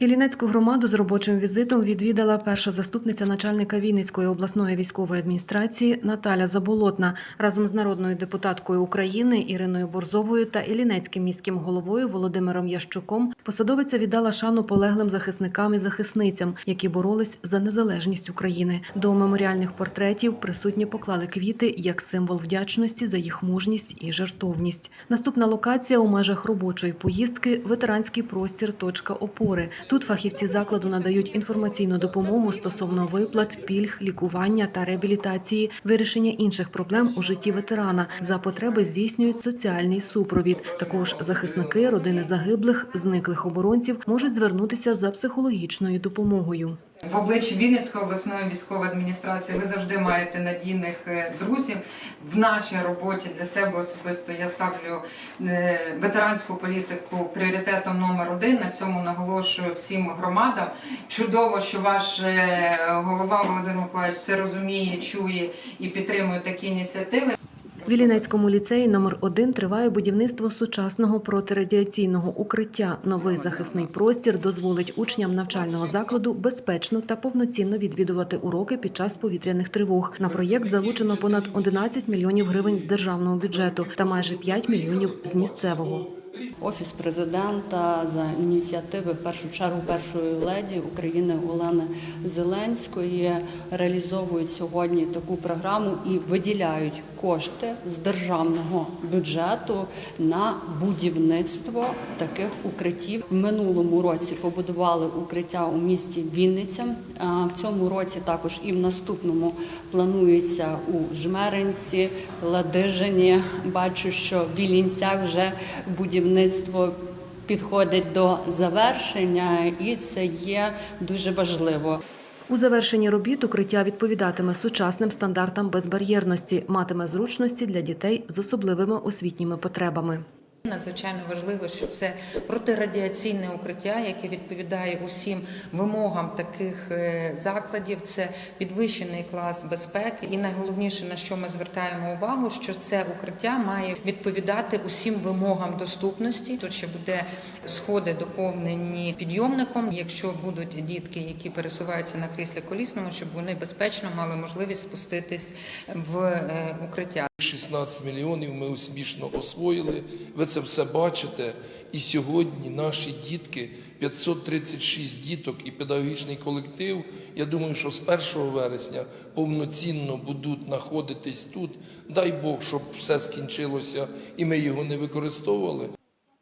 Іллінецьку громаду з робочим візитом відвідала перша заступниця начальника Вінницької обласної військової адміністрації Наталя Заболотна разом з народною депутаткою України Іриною Борзовою та Іллінецьким міським головою Володимиром Ящуком. Посадовиця віддала шану полеглим захисникам і захисницям, які боролись за незалежність України. До меморіальних портретів присутні поклали квіти як символ вдячності за їх мужність і жертовність. Наступна локація у межах робочої поїздки ветеранський простір точка опори. Тут фахівці закладу надають інформаційну допомогу стосовно виплат, пільг, лікування та реабілітації, вирішення інших проблем у житті ветерана. За потреби здійснюють соціальний супровід. Також захисники, родини загиблих, зниклих оборонців можуть звернутися за психологічною допомогою. В обличчі Вінницької обласної військової адміністрації ви завжди маєте надійних е, друзів. В нашій роботі для себе особисто я ставлю е, ветеранську політику пріоритетом номер один. На цьому наголошую всім громадам. Чудово, що ваш е, голова Володимир Миколаївич це розуміє, чує і підтримує такі ініціативи. В Іллінецькому ліцеї номер 1 триває будівництво сучасного протирадіаційного укриття. Новий захисний простір дозволить учням навчального закладу безпечно та повноцінно відвідувати уроки під час повітряних тривог. На проєкт залучено понад 11 мільйонів гривень з державного бюджету та майже 5 мільйонів з місцевого. Офіс президента за ініціативи в першу чергу першої леді України Олени Зеленської реалізовують сьогодні таку програму і виділяють кошти з державного бюджету на будівництво таких укриттів. В минулому році побудували укриття у місті Вінниця. А В цьому році також і в наступному планується у Жмеринці, Ладижині. Бачу, що в Вілінцях вже будівництво підходить до завершення, і це є дуже важливо. У завершенні робіт укриття відповідатиме сучасним стандартам безбар'єрності, матиме зручності для дітей з особливими освітніми потребами. Надзвичайно важливо, що це протирадіаційне укриття, яке відповідає усім вимогам таких е, закладів. Це підвищений клас безпеки, і найголовніше на що ми звертаємо увагу, що це укриття має відповідати усім вимогам доступності. Тут ще буде сходи доповнені підйомником. Якщо будуть дітки, які пересуваються на кріслі колісному, щоб вони безпечно мали можливість спуститись в е, укриття. 16 мільйонів ми успішно освоїли. Ви це все бачите. І сьогодні наші дітки, 536 діток і педагогічний колектив. Я думаю, що з 1 вересня повноцінно будуть знаходитись тут. Дай Бог, щоб все скінчилося і ми його не використовували.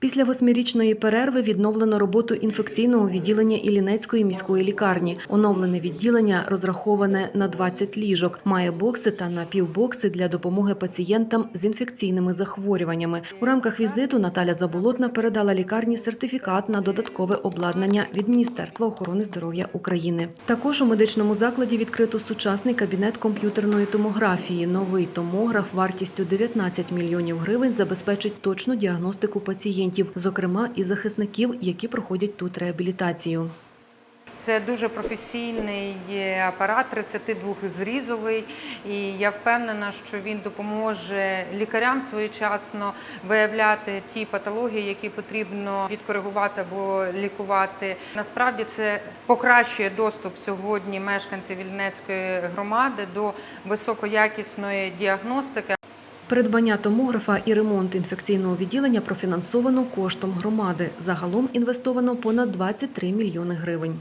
Після восьмирічної перерви відновлено роботу інфекційного відділення Іллінецької міської лікарні. Оновлене відділення розраховане на 20 ліжок, має бокси та напівбокси для допомоги пацієнтам з інфекційними захворюваннями. У рамках візиту Наталя Заболотна передала лікарні сертифікат на додаткове обладнання від Міністерства охорони здоров'я України. Також у медичному закладі відкрито сучасний кабінет комп'ютерної томографії. Новий томограф вартістю 19 мільйонів гривень забезпечить точну діагностику пацієнтів, зокрема і захисників, які проходять тут реабілітацію. Це дуже професійний апарат, 32-зрізовий, і я впевнена, що він допоможе лікарям своєчасно виявляти ті патології, які потрібно відкоригувати або лікувати. Насправді це покращує доступ сьогодні мешканців Вільнецької громади до високоякісної діагностики. Придбання томографа і ремонт інфекційного відділення профінансовано коштом громади. Загалом інвестовано понад 23 мільйони гривень.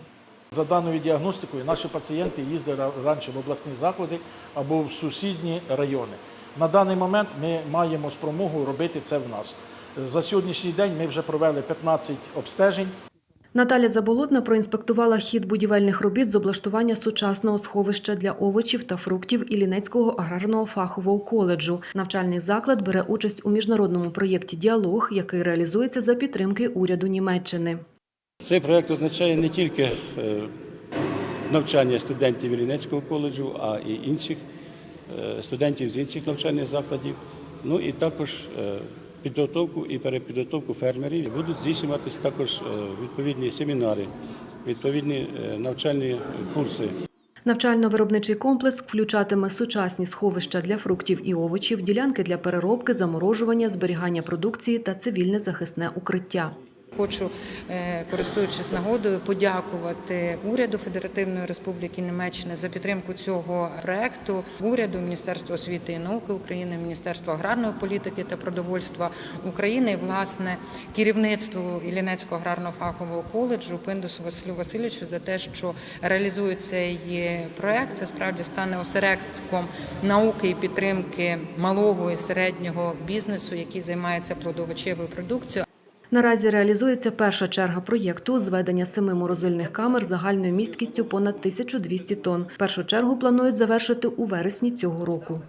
За даною діагностикою наші пацієнти їздили раніше в обласні заклади або в сусідні райони. На даний момент ми маємо спромогу робити це в нас. За сьогоднішній день ми вже провели 15 обстежень. Наталя Заболотна проінспектувала хід будівельних робіт з облаштування сучасного сховища для овочів та фруктів Іллінецького аграрного фахового коледжу. Навчальний заклад бере участь у міжнародному проєкті Діалог, який реалізується за підтримки уряду Німеччини. Цей проект означає не тільки е, навчання студентів Вілінецького коледжу, а і інших е, студентів з інших навчальних закладів, ну і також е, підготовку і перепідготовку фермерів. Будуть здійснюватися також е, відповідні семінари, відповідні е, навчальні курси. Навчально-виробничий комплекс включатиме сучасні сховища для фруктів і овочів, ділянки для переробки, заморожування, зберігання продукції та цивільне захисне укриття. Хочу, е, користуючись нагодою, подякувати уряду Федеративної Республіки Німеччини за підтримку цього проекту, уряду Міністерства освіти і науки України, Міністерства аграрної політики та продовольства України, і, власне керівництву Іллінецького аграрного фахового коледжу Пиндусу Василю Васильовичу за те, що реалізує цей проект. Це справді стане осередком науки і підтримки малого і середнього бізнесу, який займається плодовочевою продукцією. Наразі реалізується перша черга проєкту зведення семи морозильних камер загальною місткістю понад 1200 тонн. Першу чергу планують завершити у вересні цього року.